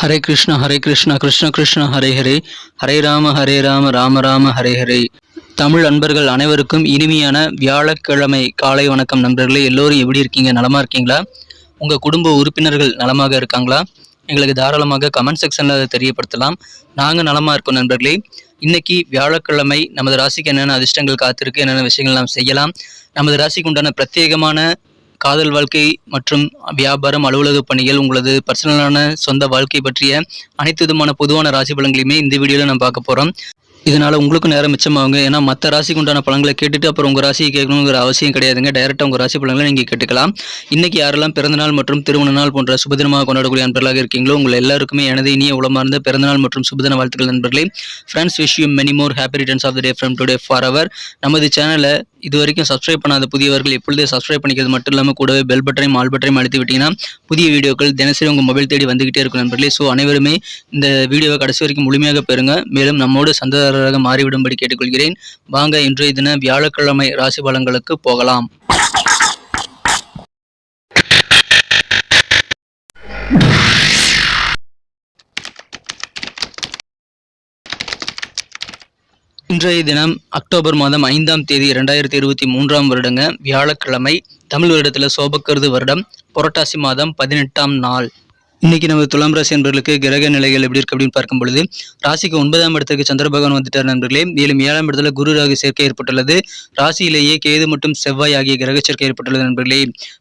ஹரே கிருஷ்ணா ஹரே கிருஷ்ணா கிருஷ்ண கிருஷ்ண ஹரே ஹரே. ஹரே ராம ஹரே ராம ராம ராம ஹரே ஹரே. தமிழ் அன்பர்கள் அனைவருக்கும் இனிமையான வியாழக்கிழமை காலை வணக்கம் நண்பர்களே. எல்லோரும் எப்படி இருக்கீங்க? நலமாக இருக்கீங்களா? உங்கள் குடும்ப உறுப்பினர்கள் நலமாக இருக்காங்களா? எங்களுக்கு தாராளமாக கமெண்ட் செக்ஷனில் அதை தெரியப்படுத்தலாம். நாங்கள் நலமாக இருக்கோம் நண்பர்களே. இன்னைக்கு வியாழக்கிழமை நமது ராசிக்கு என்னென்ன அதிர்ஷ்டங்கள் காத்திருக்கு என்னென்ன விஷயங்கள் நாம் செய்யலாம் நமது ராசிக்கு உண்டான பிரத்யேகமான காதல் வாழ்க்கை மற்றும் வியாபாரம் அலுவலக பணிகள் உங்களது பர்சனலான சொந்த வாழ்க்கை பற்றிய அனைத்து விதமான பொதுவான ராசி பலன்களையுமே இந்த வீடியோவில் நம்ம பார்க்க போகிறோம் இதனால் உங்களுக்கும் நேரம் மிச்சமாகுங்க. ஏன்னா மற்ற ராசிக்கு உண்டான பழங்களை கேட்டுட்டு அப்புறம் உங்கள் ராசியை கேட்கணுங்கிற அவசியம் கிடையாதுங்க. டைரெக்டாக உங்கள் ராசி பழங்களை நீங்கள் கேட்டுக்கலாம். இன்றைக்கி யாரெல்லாம் பிறந்தநாள் மற்றும் திருமண நாள் போன்ற சுபதினமாக கொண்டாடக்கூடிய நண்பர்களாக இருக்கீங்களோ உங்கள் எல்லாருக்குமே எனது இனிய உளமார்ந்த பிறந்தநாள் மற்றும் சுபதின வாழ்த்துக்கள் நண்பர்களே. Friends wish you many more happy returns of the day from today for our நமது சேனலை இது வரைக்கும் சப்ஸ்கிரைப் பண்ணாத புதியவர்கள் எப்பொழுதே சப்ஸ்கிரைப் பண்ணிக்கிறது மட்டும் இல்லாமல் கூடவே பெல் பட்டனையும் ஆல் பட்டனையும் அழுத்தி விட்டீங்கன்னா புதிய வீடியோக்கள் தினசரி உங்கள் மொபைல் தேடி வந்துகிட்டே இருக்கும் நண்பர்களே. ஸோ அனைவருமே இந்த வீடியோவை கடைசி வரைக்கும் முழுமையாக பெறுங்க. மேலும் நம்மோடு சந்ததாரராக மாறிவிடும்படி கேட்டுக்கொள்கிறேன். வாங்க இன்றைய தின வியாழக்கிழமை ராசி பலன்களுக்கு போகலாம். இன்றைய தினம் அக்டோபர் மாதம் ஐந்தாம் தேதி இரண்டாயிரத்தி இருபத்தி மூன்றாம் வருடங்க. வியாழக்கிழமை தமிழ் வருடத்தில் சோபக்கருது வருடம். புரட்டாசி மாதம் பதினெட்டாம் நாள். இன்னைக்கு நம்ம துலாம் ராசி நண்பர்களுக்கு கிரக நிலைகள் எப்படி இருக்கு அப்படின்னு பார்க்கும் பொழுது ராசிக்கு ஒன்பதாம் இடத்துக்கு சந்திர பகவான் வந்துட்டார் நண்பர்களே. மேலும் ஏழாம் இடத்துல குரு ராகு சேர்க்கை ஏற்பட்டுள்ளது. ராசியிலேயே கேது மற்றும் செவ்வாய் ஆகிய கிரக சேர்க்கை ஏற்பட்டுள்ளது நண்பர்களே.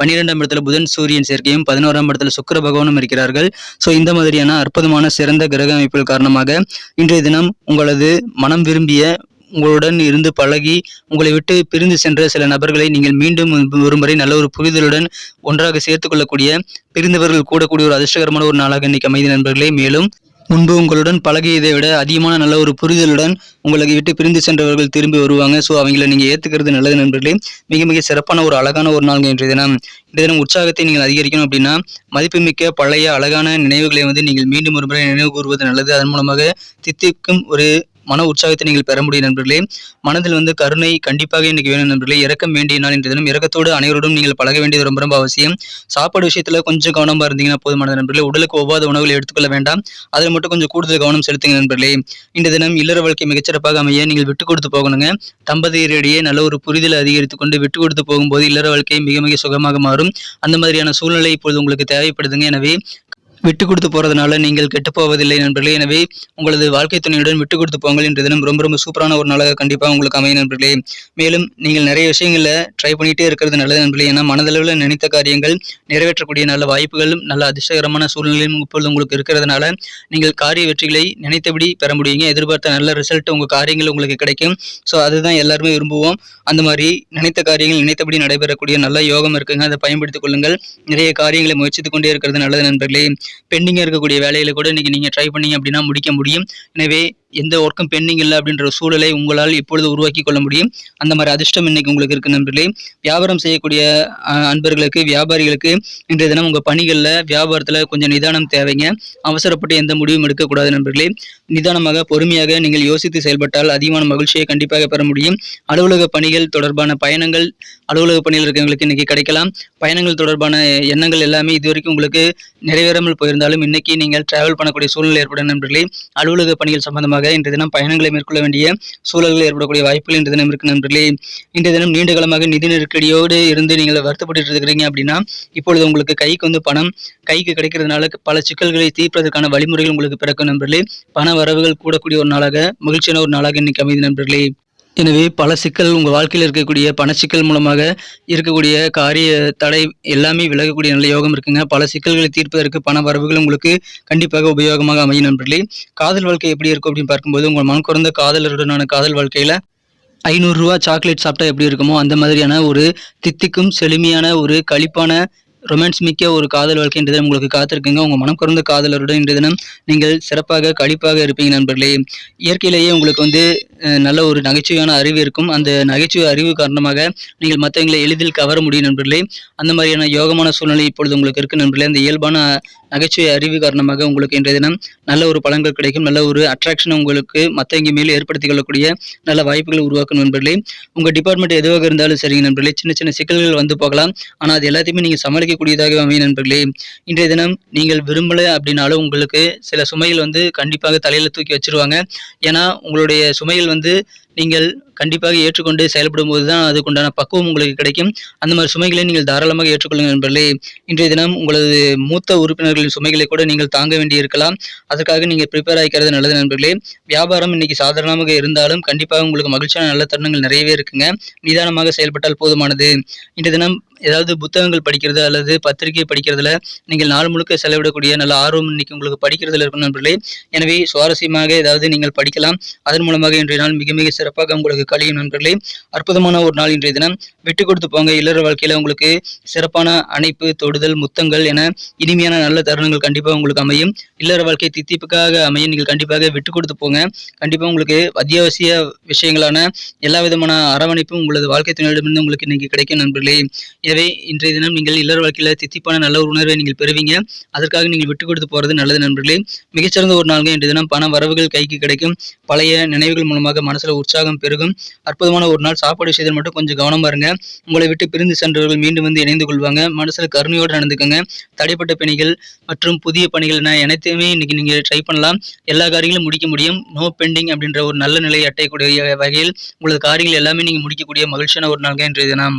பன்னிரெண்டாம் இடத்துல புதன் சூரியன் சேர்க்கையும் பதினோராம் இடத்துல சுக்கிர பகவானும் இருக்கிறார்கள். ஸோ இந்த மாதிரியான அற்புதமான சிறந்த கிரக அமைப்புகள் காரணமாக இன்றைய தினம் உங்களது மனம் விரும்பிய உங்களுடன் இருந்து பழகி உங்களை விட்டு பிரிந்து சென்ற சில நபர்களை நீங்கள் மீண்டும் ஒருமுறை நல்ல ஒரு புரிதலுடன் ஒன்றாக சேர்த்துக்கொள்ளக்கூடிய பிரிந்தவர்கள் கூடக்கூடிய ஒரு அதிர்ஷ்டகரமான ஒரு நாளாக இன்னைக்கு அமைதி நண்பர்களே. மேலும் முன்பு உங்களுடன் பழகியதை விட அதிகமான நல்ல ஒரு புரிதலுடன் உங்களை விட்டு பிரிந்து சென்றவர்கள் திரும்பி வருவாங்க. ஸோ அவங்கள நீங்கள் ஏற்றுக்கிறது நல்லது நண்பர்களே. மிக மிக சிறப்பான ஒரு அழகான ஒரு நாள் இன்றைய தினம். இன்றைய தினம் உற்சாகத்தை நீங்கள் அதிகரிக்கணும் அப்படின்னா மதிப்புமிக்க பழைய அழகான நினைவுகளை வந்து நீங்கள் மீண்டும் ஒரு முறை நினைவு கூறுவது நல்லது. அதன் மூலமாக தித்திக்கும் ஒரு மன உற்சாகத்தை நீங்கள் பெற முடியும் நண்பர்களே. மனதில் வந்து கருணை கண்டிப்பாக இன்றைக்கு வேணும் நண்பர்களே. இறக்கம் வேண்டிய நாள் இன்றைய தினம் இறக்கத்தோடு அனைவரோடும் நீங்கள் பழக வேண்டியது ரொம்ப ரொம்ப அவசியம். சாப்பாடு விஷயத்தில் கொஞ்சம் கவனமாக இருந்தீங்கன்னா போதுமான நண்பர்களே. உடலுக்கு ஒவ்வாத உணவுகளை எடுத்துக்கொள்ள வேண்டாம். அதில் மட்டும் கொஞ்சம் கூடுதல் கவனம் செலுத்துங்க நண்பர்களே. இந்த தினம் இல்லற வாழ்க்கை மிகச்சிறப்பாக அமைய நீங்கள் விட்டு கொடுத்து போகணுங்க. தம்பதியரிடையே நல்ல ஒரு புரிதலை அதிகரித்து கொண்டு விட்டு கொடுத்து போகும்போது இல்லற வாழ்க்கை மிக மிக சுகமாக மாறும். அந்த மாதிரியான சூழ்நிலை இப்பொழுது உங்களுக்கு தேவைப்படுதுங்க. எனவே விட்டு கொடுத்து போகிறதுனால நீங்கள் கெட்டு போவதில்லை நண்பர்களே. எனவே உங்களது வாழ்க்கை துணையுடன் விட்டு கொடுத்து போங்கள் என்ற தினம் ரொம்ப ரொம்ப சூப்பரான ஒரு நாளாக கண்டிப்பாக உங்களுக்கு அமையும் நண்பர்களே. மேலும் நீங்கள் நிறைய விஷயங்களில் ட்ரை பண்ணிகிட்டே இருக்கிறது நல்லது நண்பர்களே. ஏன்னா மனதளவில் நினைத்த காரியங்கள் நிறைவேற்றக்கூடிய நல்ல வாய்ப்புகளும் நல்ல அதிர்ஷ்டகரமான சூழ்நிலையும் இப்பொழுது உங்களுக்கு இருக்கிறதுனால நீங்கள் காரிய வெற்றிகளை நினைத்தபடி பெற முடியுங்க. எதிர்பார்த்த நல்ல ரிசல்ட் உங்கள் காரியங்கள் உங்களுக்கு கிடைக்கும். ஸோ அதுதான் எல்லாருமே விரும்புவோம். அந்த மாதிரி நினைத்த காரியங்கள் நினைத்தபடி நடைபெறக்கூடிய நல்ல யோகம் இருக்குங்க. அதை பயன்படுத்திக் கொள்ளுங்கள். நிறைய காரியங்களை முயற்சித்துக் கொண்டே இருக்கிறது நல்லது நண்பர்களே. பெண்டிங்காக இருக்கக்கூடிய வேலையில் கூட இன்னைக்கு நீங்கள் ட்ரை பண்ணீங்க அப்படின்னா முடிக்க முடியும். எனவே எந்த ஒர்க்கும் பெண்டிங் இல்லை அப்படின்ற சூழலை உங்களால் இப்பொழுது உருவாக்கி கொள்ள முடியும். அந்த மாதிரி அதிர்ஷ்டம் இன்னைக்கு உங்களுக்கு இருக்கு நண்பர்களே. வியாபாரம் செய்யக்கூடிய அன்பர்களுக்கு வியாபாரிகளுக்கு இன்றைய தினம் உங்கள் பணிகளில் வியாபாரத்தில் கொஞ்சம் நிதானம் தேவைங்க. அவசரப்பட்டு எந்த முடிவும் எடுக்கக்கூடாது நண்பர்களே. நிதானமாக பொறுமையாக நீங்கள் யோசித்து செயல்பட்டால் அதிகமான மகிழ்ச்சியை கண்டிப்பாக பெற முடியும். அலுவலக பணிகள் தொடர்பான பயணங்கள் அலுவலக பணியில் இருக்கிறவங்களுக்கு இன்னைக்கு கிடைக்கலாம். பயணங்கள் தொடர்பான எண்ணங்கள் எல்லாமே இதுவரைக்கும் உங்களுக்கு நிறைவேறாமல் போயிருந்தாலும் இன்னைக்கு நீங்கள் டிராவல் பண்ணக்கூடிய சூழ்நிலை ஏற்படும் நண்பர்களே அலுவலக பணிகள் சம்பந்தமாக இன்றைய தினம் பயணங்களை மேற்கொள்ள வேண்டிய சூழல்கள் ஏற்படக்கூடிய வாய்ப்புகள் இன்றைய தினம் இருக்கு நண்பர்களே இன்றைய தினம் நீண்ட காலமாக நிதி நெருக்கடியோடு இருந்து நீங்கள் வருத்தப்பட்டு இருக்கிறீங்க அப்படின்னா இப்பொழுது உங்களுக்கு கைக்கு வந்து பணம் கைக்கு கிடைக்கிறதுனால பல சிக்கல்களை தீர்ப்பதற்கான வழிமுறைகள் உங்களுக்கு பிறக்கும் நண்பர்களே பண வரவுகள் கூடக்கூடிய ஒரு நாளாக மகிழ்ச்சியான ஒரு நாளாக இன்னைக்கு அமைதி நண்பர்களே. எனவே பல சிக்கல் உங்கள் வாழ்க்கையில் இருக்கக்கூடிய பணச்சிக்கல் மூலமாக இருக்கக்கூடிய காரிய தடை எல்லாமே விலகக்கூடிய நல்ல யோகம் இருக்குங்க. பல சிக்கல்களை தீர்ப்பதற்கு பண வரவுகள் உங்களுக்கு கண்டிப்பாக உபயோகமாக அமையும் நண்பர்களே. காதல் வாழ்க்கை எப்படி இருக்கும் அப்படின்னு பார்க்கும்போது உங்கள் மனம் குறைந்த காதலருடனான காதல் வாழ்க்கையில் ஐநூறுரூவா சாக்லேட் சாப்பிட்டா எப்படி இருக்குமோ அந்த மாதிரியான ஒரு தித்திக்கும் செழுமையான ஒரு களிப்பான ரொமான்ஸ் மிக்க ஒரு காதல் வாழ்க்கை இன்றைய தினம் உங்களுக்கு காத்திருக்குங்க. உங்கள் மனம் குறைந்த காதலருடன் இன்றைய தினம் நீங்கள் சிறப்பாக கழிப்பாக இருப்பீங்க நண்பர்களே. இயற்கையிலேயே உங்களுக்கு வந்து நல்ல ஒரு நகைச்சுவையான அறிவு இருக்கும். அந்த நகைச்சுவை அறிவு காரணமாக நீங்கள் மற்றவங்களை எளிதில் கவர முடியும் நண்பர்களே. அந்த மாதிரியான யோகமான சூழ்நிலை இப்பொழுது உங்களுக்கு இருக்குது நண்பர்களே. அந்த இயல்பான நகைச்சுவை அறிவு காரணமாக உங்களுக்கு இன்றைய தினம் நல்ல ஒரு பலன்கள் கிடைக்கும். நல்ல ஒரு அட்ராக்ஷனை உங்களுக்கு மற்றவங்க மேலே ஏற்படுத்திக் கொள்ளக்கூடிய நல்ல வாய்ப்புகள் உருவாக்கும் நண்பர்களே. உங்கள் டிபார்ட்மெண்ட் எதுவாக இருந்தாலும் சரிங்க நண்பர்களே. சின்ன சின்ன சிக்கல்கள் வந்து போகலாம். ஆனால் அது எல்லாத்தையுமே நீங்கள் சமாளிக்கக்கூடியதாக அமையும் நண்பர்களே. இன்றைய தினம் நீங்கள் விரும்பலை அப்படின்னாலும் உங்களுக்கு சில சுமைகள் வந்து கண்டிப்பாக தலையில் தூக்கி வச்சிருவாங்க. ஏன்னா உங்களுடைய சுமைகள் வந்து நீங்கள் கண்டிப்பாக ஏற்றுக்கொண்டு செயல்படும் போது தான் அதுக்குண்டான பக்குவம் உங்களுக்கு கிடைக்கும். அந்த மாதிரி சுமைகளை நீங்கள் தாராளமாக ஏற்றுக்கொள்ளுங்கள் நண்பர்களே. இன்றைய தினம் உங்களது மூத்த உறுப்பினர்களின் சுமைகளை கூட நீங்கள் தாங்க வேண்டி இருக்கலாம் அதற்காக நீங்கள் ப்ரிப்பேர் ஆகிக்கிறது நல்லது நண்பர்களே. வியாபாரம் இன்னைக்கு சாதாரணமாக இருந்தாலும் கண்டிப்பாக உங்களுக்கு மகிழ்ச்சியான நல்ல தருணங்கள் நிறையவே இருக்குங்க. நிதானமாக செயல்பட்டால் போதுமானது. இன்றைய தினம் ஏதாவது புத்தகங்கள் படிக்கிறது அல்லது பத்திரிகை படிக்கிறதுல நீங்கள் நாள் முழுக்க செலவிடக்கூடிய நல்ல ஆர்வம் இன்னைக்கு உங்களுக்கு படிக்கிறதுல இருக்கும் நண்பர்களே. எனவே சுவாரஸ்யமாக ஏதாவது நீங்கள் படிக்கலாம். அதன் மூலமாக இன்றைய நாள் மிக மிக சிறப்பு சிறப்பாக உங்களுக்கு கழியும் நண்பர்களே. அற்புதமான ஒரு நாள் இன்றைய தினம். விட்டு கொடுத்து போங்க. இல்லற வாழ்க்கையில உங்களுக்கு சிறப்பான அணைப்பு தொடுதல் முத்தங்கள் என இனிமையான நல்ல தருணங்கள் கண்டிப்பாக உங்களுக்கு அமையும். இல்லற வாழ்க்கை தித்திப்புக்காக அமையும். நீங்கள் கண்டிப்பாக விட்டு கொடுத்து போங்க. கண்டிப்பாக உங்களுக்கு அத்தியாவசிய விஷயங்களான எல்லா விதமான அரவணைப்பும் உங்களது வாழ்க்கை துணையிடமிருந்து உங்களுக்கு இன்னைக்கு கிடைக்கும் நண்பர்களே. எனவே இன்றைய தினம் நீங்கள் இல்லற வாழ்க்கையில தித்திப்பான நல்ல ஒரு உணர்வை நீங்கள் பெறுவீங்க. அதற்காக நீங்கள் விட்டு கொடுத்து போறது நல்லது நண்பர்களே. மிகச்சிறந்த ஒரு நாள்கள் இன்றைய தினம். பண வரவுகள் கைக்கு கிடைக்கும். பழைய நினைவுகள் மூலமாக மனசுல உற்சாகம் பெருகும். அற்புதமான ஒரு நாள். சாப்பாடு விஷயத்தில் மட்டும் கொஞ்சம் கவனம் இருங்க. உங்களை விட்டு பிரிந்து சென்றவர்கள் மீண்டும் வந்து இணைந்து கொள்வாங்க. மனசுல கருணையோடு நடந்துக்கோங்க. தடைப்பட்ட பணிகள் மற்றும் புதிய பணிகள் என அனைத்தையுமே இன்னைக்கு நீங்க ட்ரை பண்ணலாம். எல்லா காரியங்களும் முடிக்க முடியும். நோ பெண்டிங் அப்படின்ற ஒரு நல்ல நிலையை அட்டையக்கூடிய வகையில் உங்களது காரியங்கள் எல்லாமே நீங்க முடிக்கக்கூடிய மகிழ்ச்சியான ஒரு நாள்கள் இன்றைய தினம்.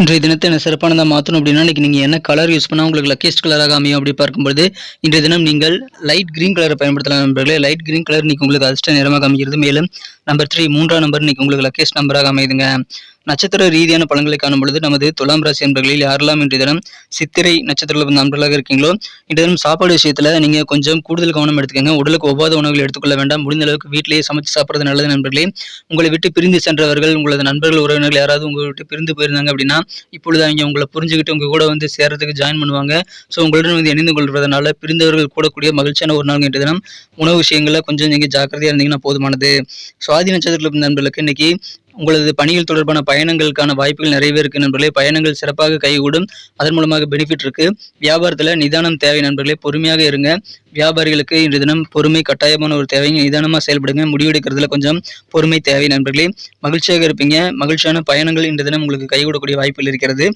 இன்றைய தினத்தை என்ன சிறப்பானதாக மாற்றணும் அப்படின்னா இன்னைக்கு நீங்கள் என்ன கலர் யூஸ் பண்ணால் உங்களுக்கு லக்கேஸ்ட் கலராக அமையும் அப்படி பார்க்கும்போது இன்றைய தினம் நீங்கள் லைட் கிரீன் கலரை பயன்படுத்தலாம் நண்பர்களே. லைட் கிரீன் கலர் இன்றைக்கி உங்களுக்கு அதிர்ஷ்ட நிறமாக அமைகிறது. மேலும் நம்பர் த்ரீ மூன்றாம் நம்பர் இன்றைக்கி உங்களுக்கு லக்கேஸ்ட் நம்பராக அமையுதுங்க. நட்சத்திர ரீதியான பலன்களை காணும் பொழுது நமது துலாம் ராசி என்பர்களில் யாரெல்லாம் இன்றைய தினம் சித்திரை நட்சத்திரத்தில் வந்து நண்பர்களாக இருக்கீங்களோ இன்றைய தினம் சாப்பாடு விஷயத்தில் நீங்கள் கொஞ்சம் கூடுதல் கவனம் எடுத்துக்கோங்க. உடலுக்கு ஒவ்வாத உணவுகள் எடுத்துக்கொள்ள வேண்டாம். முடிந்த அளவுக்கு வீட்டிலேயே சமைச்சு சாப்பிட்றது நல்லது நண்பர்களே. உங்களை விட்டு பிரிந்து சென்றவர்கள் உங்களது நண்பர்கள் உறவினர்கள் யாராவது உங்களை விட்டு பிரிந்து போயிருந்தாங்க அப்படின்னா இப்பொழுது அவங்க உங்களை புரிஞ்சுக்கிட்டு உங்க கூட வந்து சேர்றதுக்கு ஜாயின் பண்ணுவாங்க. ஸோ உங்களுடன் வந்து இணைந்து கொள்வதனால பிரிந்தவர்கள் கூடக்கூடிய மகிழ்ச்சியான ஒரு நாள் இன்றைய தினம். உணவு விஷயங்களில் கொஞ்சம் நீங்கள் ஜாக்கிரதையாக இருந்தீங்கன்னா போதுமானது. சுவாதி நட்சத்திரத்தில் பிறந்த நண்பர்களுக்கு இன்னைக்கு உங்களது பணிகள் தொடர்பான பயணங்களுக்கான வாய்ப்புகள் நிறையவே இருக்கு நண்பர்களே. பயணங்கள் சிறப்பாக கைகூடும். அதன் மூலமாக பெனிஃபிட் இருக்கு. வியாபாரத்தில் நிதானம் தேவை நண்பர்களே. பொறுமையாக இருங்க. வியாபாரிகளுக்கு இன்று தினம் பொறுமை கட்டாயமான ஒரு தேவைங்க. நிதானமாக செயல்படுங்க. முடிவெடுக்கிறதுல கொஞ்சம் பொறுமை தேவை நண்பர்களே. மகிழ்ச்சியாக இருப்பீங்க. மகிழ்ச்சியான பயணங்கள் இன்று தினம் உங்களுக்கு கைகூடக்கூடிய வாய்ப்புகள் இருக்கிறது.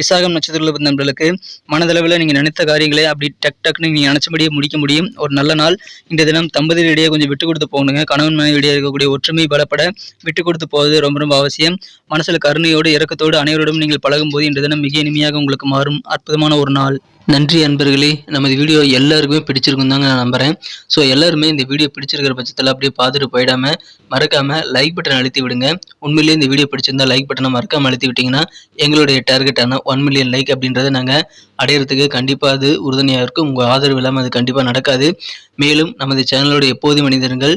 விசாகம் நட்சத்திரத்தில் நண்பர்களுக்கு மனதளவில் நீங்கள் நினைத்த காரியங்களை அப்படி டக் டக்னு நீங்கள் நினச்சபடியே முடிக்க முடியும். ஒரு நல்ல நாள் இன்று தினம் தம்பதியிடையே கொஞ்சம் விட்டு கொடுத்து போகணுங்க. கணவன் மனைவியிடையே இருக்கக்கூடிய ஒற்றுமை பலப்பட விட்டு கொடுத்து போவது ரொம்ப ரொம்ப அவசியம். மனசுல கருணையோடு இறக்கத்தோடு அனைவரோடும் நீங்கள் பழகும் போது இன்று தினம் மிக இனிமையாக உங்களுக்கு மாறும். அற்புதமான ஒரு நாள். நன்றி அன்பர்களே. நமது வீடியோ எல்லாருக்குமே பிடிச்சிருக்கும் தாங்க நான் நம்புறேன். ஸோ எல்லாருமே இந்த வீடியோ பிடிச்சிருக்கிற பட்சத்தில் அப்படியே பார்த்துட்டு போயிடாம மறக்காம லைக் பட்டன் அழுத்தி விடுங்க. உண்மையிலேயே இந்த வீடியோ பிடிச்சிருந்தா லைக் பட்டனை மறக்காம அழுத்தி விட்டீங்கன்னா எங்களுடைய டார்கெட்டான ஒன் மில்லியன் லைக் அப்படின்றத நாங்கள் அடையிறதுக்கு கண்டிப்பாக அது உறுதுணையாக இருக்கும். உங்கள் ஆதரவு இல்லாமல் அது கண்டிப்பாக நடக்காது. மேலும் நமது சேனலோட எப்போதும் மனிதர்கள்